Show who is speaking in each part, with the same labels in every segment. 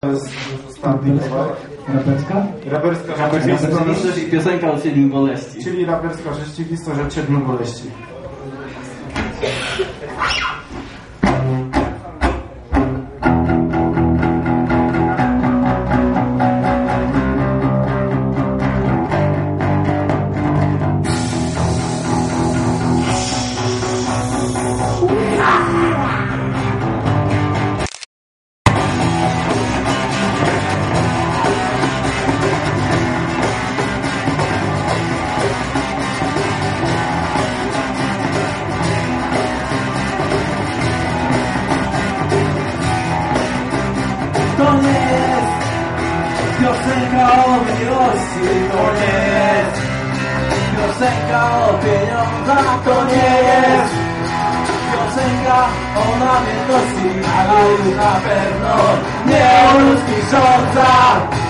Speaker 1: To jest kawałek.
Speaker 2: Raperska?
Speaker 1: Raperska rzeczywistość,
Speaker 2: i piosenka o siedmiu boleści.
Speaker 1: czyli raperska rzeczywistość od siedmiu boleści.
Speaker 2: Piosenka o miłości, to nie jest piosenka o pieniądzach, to nie jest piosenka o namiętności, ale już na pewno nie o ludzkich rządzach.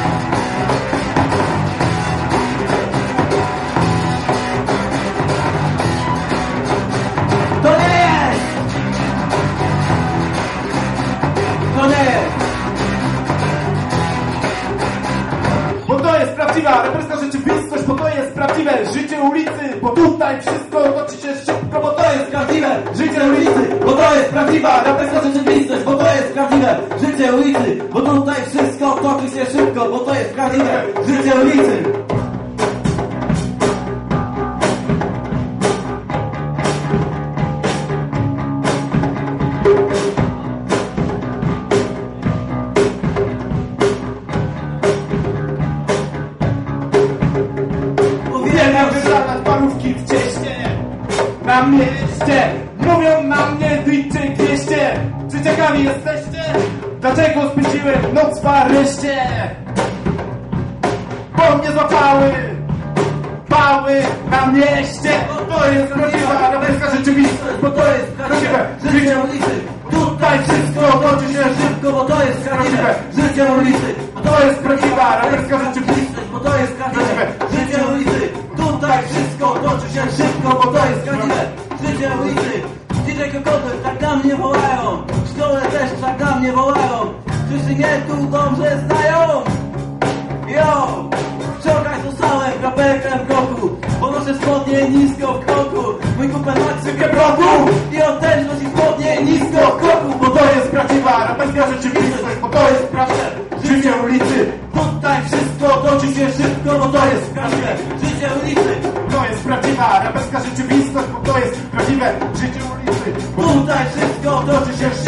Speaker 1: Prawdziwa raperska rzeczywistość, bo to jest prawdziwe życie ulicy, bo tutaj wszystko toczy się szybko, bo to jest prawdziwe życie ulicy,
Speaker 2: Bo to jest prawdziwa raperska rzeczywistość, bo to jest prawdziwe życie ulicy, bo tutaj wszystko toczy się szybko, bo to jest prawdziwe życie ulicy.
Speaker 1: Ciekawi jesteście? Dlaczego spędziłem noc w areszcie? Bo mnie złapały Pały na mieście Bo to jest prawdziwa raperska rzeczywistość Bo to jest prawdziwe życie ulicy Tutaj wszystko toczy się szybko
Speaker 2: Bo to jest prawdziwe życie ulicy,
Speaker 1: To jest prawdziwa raperska rzeczywistość
Speaker 2: bo to jest prawdziwe życie ulicy. Tutaj wszystko toczy się szybko, bo to jest prawdziwe życie ulicy. DJ Kokoty tak na mnie wołają, szkole też na mnie wołają. Wszyscy mnie tu dobrze znają. Yo! Wczoraj zostałem raperem w roku, bo noszę spodnie nisko w kroku. Mój kupę ma cykę bloku i on też nosi spodnie nisko w kroku,
Speaker 1: Bo to jest prawdziwa raperska rzeczywistość Bo to jest prawdziwe życie ulicy
Speaker 2: Tutaj wszystko toczy się szybko, bo to jest prawdziwe życie ulicy.
Speaker 1: To jest prawdziwa raperska rzeczywistość, bo to jest prawdziwe życie ulicy.
Speaker 2: Tutaj wszystko toczy się szybko,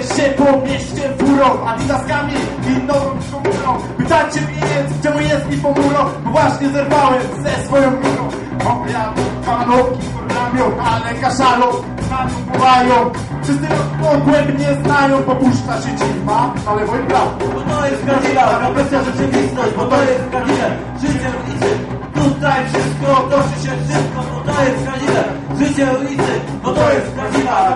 Speaker 1: Się po mieście furą, adidaskami i nową komórą. Pytacie mnie, czemu jest mi pomurą? Bo właśnie zerwałem ze swoją górą. Moja panówki ramią, ale kaszalą na nią wołają. Wszyscy mogłem mnie znają, bo puszcza się ci ma na lewo i prawo.
Speaker 2: Bo to jest prawdziwa raperska rzeczywistość, bo to jest prawdziwe życie ulicy. Tutaj wszystko toczy się szybko, bo to jest prawdziwe życie ulicy. Bo to jest prawdziwa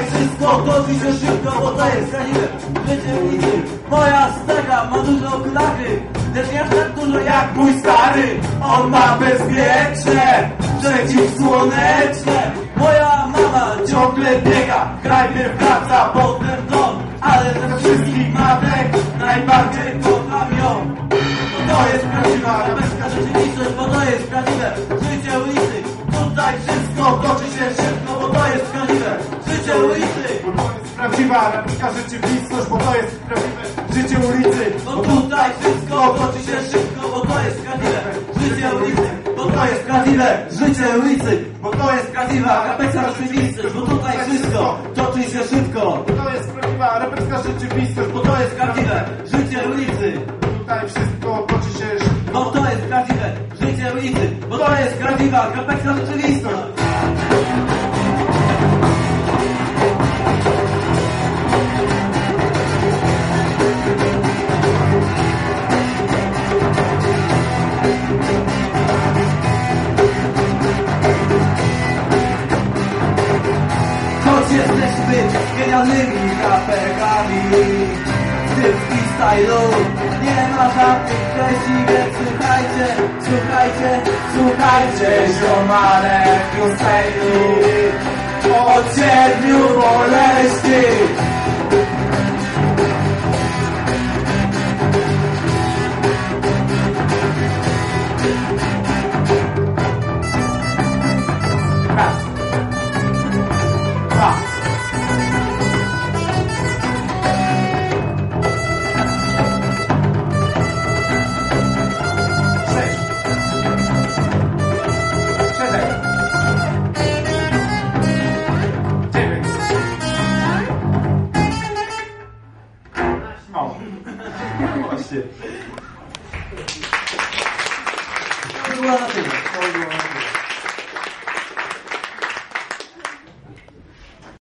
Speaker 2: Wszystko toczy się szybko, bo to jest prawdziwe życie ulicy. Moja stara ma dużo klachy, lecz aż tak dużo jak mój stary. On ma bezpieczne, przeciwsłoneczne. Moja mama ciągle biega, najpierw wraca, potem dom, ale ze wszystkich matek najbardziej kocham ją. To jest prawdziwa raperska rzeczywistość, bo to jest prawdziwe życie ulicy. Tutaj wszystko toczy się
Speaker 1: prawdziwa raperska rzeczywistość, bo to jest prawdziwe życie ulicy.
Speaker 2: Bo tutaj wszystko toczy się szybko, bo to jest prawdziwe życie ulicy. Bo to jest prawdziwe życie ulicy. Bo to jest prawdziwa raperska rzeczywistość, bo tutaj wszystko toczy się szybko.
Speaker 1: To jest prawdziwa raperska rzeczywistość,
Speaker 2: Bo to jest prawdziwe życie ulicy.
Speaker 1: tutaj wszystko toczy się szybko.
Speaker 2: Bo to jest prawdziwe życie ulicy. Bo to jest prawdziwa raperska rzeczywistość. Genialnymi raperkami W tym freestylu nie ma żadnych treści Więc słuchajcie, słuchajcie, słuchajcie Ziomale freestylu
Speaker 1: od siedmiu boleści.
Speaker 2: O. Właśnie.
Speaker 1: To była na tyle.